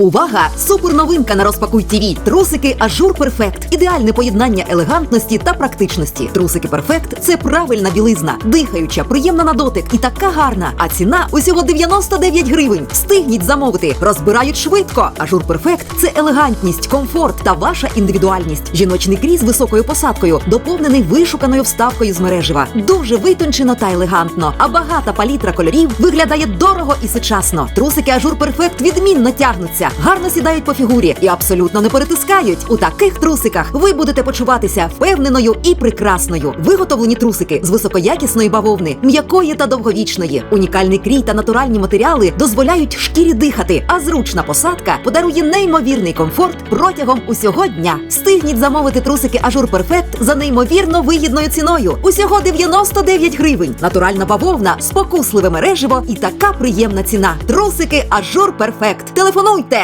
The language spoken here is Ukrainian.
Увага! Суперновинка на розпакуй ТВ. Трусики Ажур Перфект. Ідеальне поєднання елегантності та практичності. Трусики Перфект це правильна білизна, дихаюча, приємна на дотик і така гарна. А ціна усього 99 гривень. Встигніть замовити. Розбирають швидко. Ажур Перфект це елегантність, комфорт та ваша індивідуальність. Жіночний крій з високою посадкою, доповнений вишуканою вставкою з мережева. Дуже витончено та елегантно. А багата палітра кольорів виглядає дорого і сучасно. Трусики Ажур Перфект відмінно тягнуться, гарно сідають по фігурі і абсолютно не перетискають. У таких трусиках ви будете почуватися впевненою і прекрасною. Виготовлені трусики з високоякісної бавовни, м'якої та довговічної. Унікальний крій та натуральні матеріали дозволяють шкірі дихати, а зручна посадка подарує неймовірний комфорт протягом усього дня. Встигніть замовити трусики Ажур Перфект за неймовірно вигідною ціною. Усього 99 гривень. Натуральна бавовна, спокусливе мереживо і така приємна ціна. Трусики Ажур Перфект. Телефонуйте